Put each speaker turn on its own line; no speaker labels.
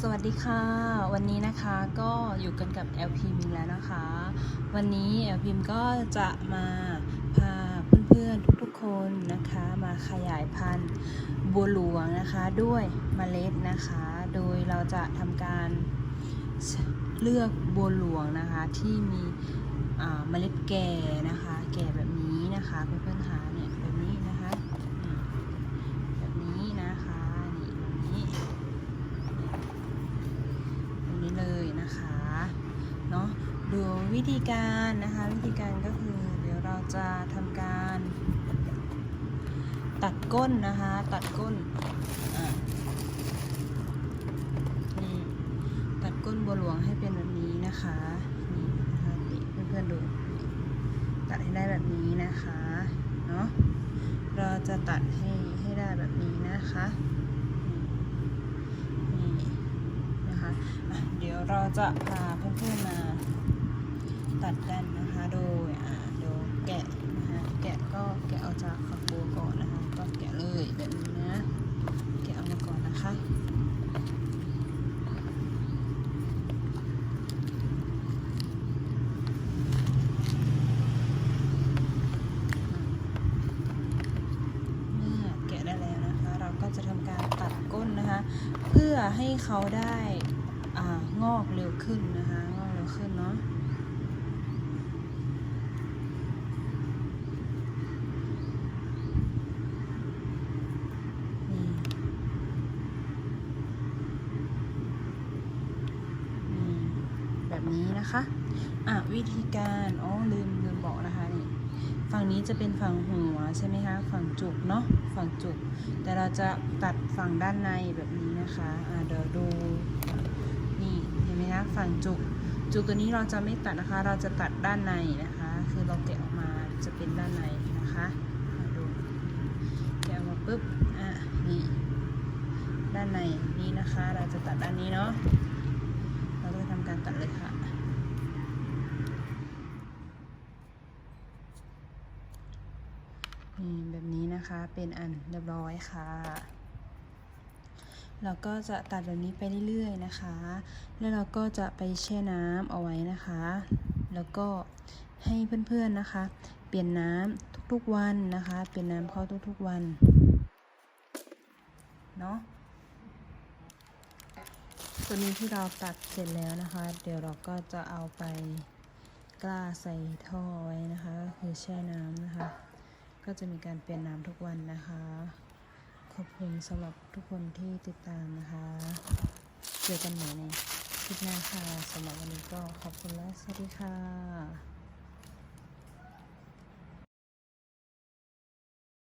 สวัสดีค่ะ วันนี้นะคะก็อยู่กันกับ LP มินแล้วนะคะ วันนี้ LP มก็จะมาพาเพื่อนๆทุกๆคนนะคะ มาขยายพันธุ์บัวหลวงนะคะด้วยเมล็ดนะคะ โดยเราจะทำการเลือกบัวหลวงนะคะที่มีเมล็ดแก่นะคะ แก่แบบนี้นะคะเพื่อนๆคะเนี่ยแบบนี้นะคะอืมแบบนี้นะคะนี่แบบนี้ ตรงนี้เลยนะคะเนาะดู วิธีการนะคะวิธีการก็คือเดี๋ยวเราจะทำการ ตัดก้นนะคะ ตัดก้นนี่ตัดก้นบัวหลวงให้เป็นแบบนี้นะคะนี่นะคะนี่เพื่อนๆดูตัดให้ได้แบบนี้นะคะเนาะเราจะตัดให้ให้ได้แบบนี้นะคะนี่นะคะะเดี๋ยวเราจะพา ตัดกันนะคะ โดยอ่าโดยแกะนะคะแกะก็แกะออกจากฝักบัวก่อนนะคะ ก็แกะเลยแบบนี้นะแกะออกมาก่อนนะคะเมื่อแกะได้แล้วนะคะเราก็จะทำการตัดก้นนะคะ เพื่อให้เขาได้อ่างอกเร็วขึ้นนะคะ งอกเร็วขึ้นเนาะนี่นี่ แบบนี้นะคะ อะวิธีการอ๋อลืมลืมบอกนะคะนี่ฝั่งนี้จะเป็นฝั่งหัวใช่ไหมคะฝั่งจุกเนาะฝั่งจุก แต่เราจะตัดฝั่งด้านในแบบนี้นะคะอ่าเดี๋ยวดูนี่เห็นไหมคะฝั่งจุก จุกตัวนี้เราจะไม่ตัดนะคะ เราจะตัดด้านในนะคะ คือเราแกะออกมาจะเป็นด้านในนะคะดูแกะออกมาปุ๊บอะนี่ด้านในนี้นะคะ เราจะตัดด้านนี้เนาะ เราจะทำการตัดเลยค่ะ นี่แบบนี้นะคะเป็นอันเรียบร้อยค่ะเราก็จะตัดแบบนี้ไปเรื่อยๆนะคะ แล้วเราก็จะไปแช่น้ำเอาไว้นะคะ แล้วก็ให้เพื่อนๆนะคะ เปลี่ยนน้ำทุกๆวันนะคะ เปลี่ยนน้ำเข้าทุกๆวันเนาะตัวนี้ที่เราตัดเสร็จแล้วนะคะ เดี๋ยวเราก็จะเอาไปกล้าใส่ท่อไว้นะคะก็คือแช่น้ำนะคะ ก็จะมีการเปลี่ยนน้ำทุกวันนะคะ ขอบคุณสำหรับทุกคนที่ติดตามนะคะ เจอกันใหม่ในคลิปหน้าค่ะสำหรับวันนี้ก็ขอบคุณและสวัสดีค่ะ